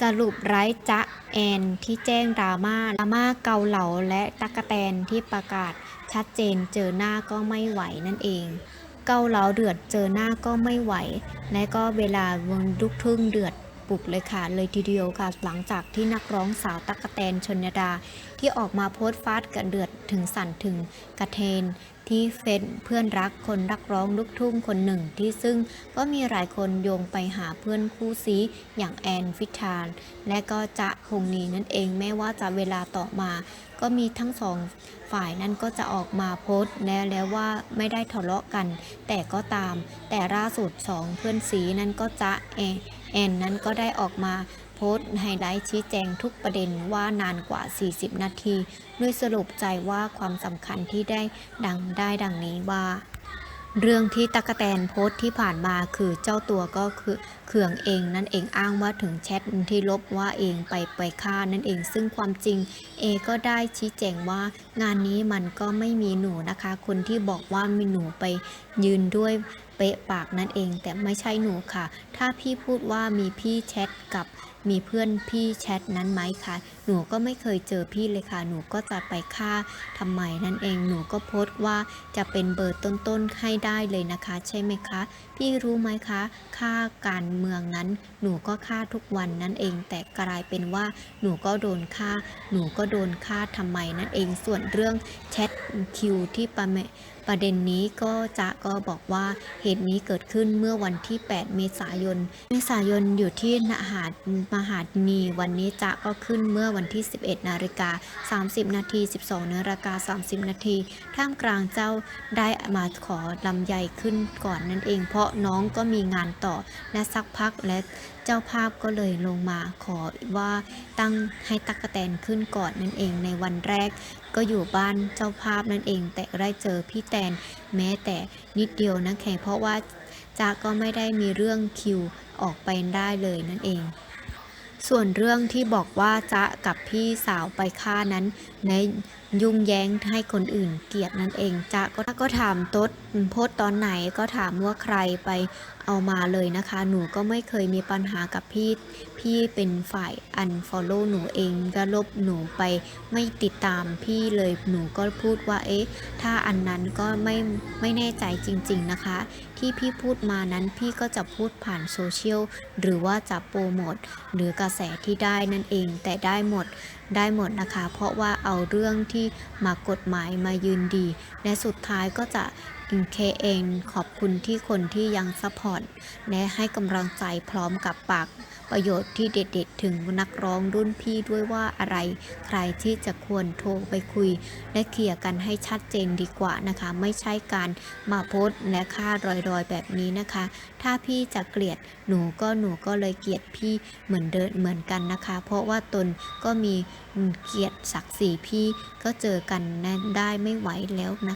สรุปไร้จ๊ะแอนที่แจ้งดราม่าดราม่าเกาเหลาและตักแตนที่ประกาศชัดเจนเจอหน้าก็ไม่ไหวนั่นเอง เกาเหลาเดือดเจอหน้าก็ไม่ไหว และก็เวลาวงลุกทุ่งเดือด ปุบเลยค่ะ เลยทีเดียวค่ะ หลังจากที่นักร้องสาวตั๊กแตนชนดา ที่ออกมาโพสต์ฟาดกันเดือดถึงสั่นถึงกระเทนที่เฟซเพื่อนรักคนรักร้องลูกทุ่งคนหนึ่งที่ซึ่งก็มีหลายคนโยงไปหาเพื่อนคู่ซีอย่างแอนฟิชาน และก็จะคงนีนั่นเองแม้ว่าจะเวลาต่อมา ก็มีทั้งสองฝ่ายนั้นก็จะออกมาโพสต์แนะแล้วว่าไม่ได้ทะเลาะกัน แต่ก็ตาม แต่ล่าสุดสองเพื่อนสีนั้นก็จะแอน แอนนั้นก็ได้ออกมาโพสต์ไฮไลท์ชี้แจงทุกประเด็นว่านานกว่า 40 นาที ด้วยสรุปใจว่าความสำคัญที่ได้ดังได้ดังนี้ว่า เรื่องที่ตั๊กแตนโพสต์ที่ผ่านมาคือเจ้าตัวก็คือเคืองเองนั่นเองอ้างว่าถึงแชทที่ลบว่าเองไปไปฆ่านั่นเอง ซึ่งความจริงเอก็ได้ชี้แจงว่างานนี้มันก็ไม่มีหนูนะคะ คนที่บอกว่ามีหนูไปยืนด้วยเป๊ะปากนั่นเองแต่ไม่ใช่หนูค่ะ ถ้าพี่พูดว่ามีพี่แชทกับ มีเพื่อนพี่แชทนั้นไหมคะหนูก็ไม่เคยเจอพี่เลยค่ะ หนูก็จะไปฆ่าทำไมนั่นเองหนูก็โพสต์ว่าจะเป็นเบอร์ต้นๆให้ได้เลยนะคะ ใช่ไหมคะ พี่รู้ไหมคะค่าการเมืองนั้น หนูก็ฆ่าทุกวันนั่นเอง แต่กลายเป็นว่าหนูก็โดนฆ่า หนูก็โดนฆ่าทำไมนั่นเองส่วนเรื่องแชทคิวที่ประเม ประเด็นนี้ก็จะก็บอกว่าเหตุนี้เกิดขึ้นเมื่อวันที่ 8 เมษายน เมษายนอยู่ที่มหาดมหาดนีวันนี้จะก็ขึ้นเมื่อวันที่ 11 นาฬิกา 30 นาที 12 นาฬิกา 30 นาทีท่ามกลางเจ้าได้มาขอลำไยขึ้นก่อนนั่นเอง เพราะน้องก็มีงานต่อและสักพักและเจ้าภาพก็เลยลงมาขอว่าตั้งให้ตั๊กแตนขึ้นก่อนนั่นเองในวันแรก ก็อยู่บ้านเจ้าภาพนั่นเอง แต่ได้เจอพี่แตนแม้แต่นิดเดียวนะแค่เพราะว่าจ้าก็ไม่ได้มีเรื่องคิวออกไปได้เลยนั่นเอง ส่วนเรื่องที่บอกว่าจะกับพี่สาวไปฆ่านั้นในยุ่งแย้งให้คนอื่นเกลียดนั่นเองจะก็ก็ถามตดโพสตอนไหนก็ถามว่าใครไปเอามาเลยนะคะ หนูก็ไม่เคยมีปัญหากับพี่ พี่เป็นฝ่าย unfollow หนูเองก็ลบหนูไปไม่ติดตามพี่เลยหนูก็พูดว่าเอ๊ะ ถ้าอันนั้นก็ไม่ไม่แน่ใจจริง ๆนะคะ ที่พี่พูดมานั้นพี่ก็จะพูดผ่านโซเชียลหรือว่าจะโปรโมทหรือกระแสที่ได้นั่นเอง แต่ได้หมดได้หมดนะคะ เพราะว่าเอาเรื่องที่มากฎหมายมายืนดี และสุดท้ายก็จะ เคเองขอบคุณที่คนที่ยังซัพพอร์ตและให้กำลังใจพร้อมกับปากประโยชน์ที่เด็ดๆ ถึงนักร้องรุ่นพี่ด้วยว่าอะไร ใครที่จะควรโทรไปคุย และเคลียร์กันให้ชัดเจนดีกว่านะคะ ไม่ใช่การมาโพสและค่ารอยๆ แบบนี้นะคะ ถ้าพี่จะเกลียดหนูก็หนูก็เลยเกลียดพี่เหมือนเดิมเหมือนกันนะคะ เพราะว่าตนก็มีเกลียรติศักดิ์ศรีพี่ก็เจอกันได้ไม่ไหวแล้วนะ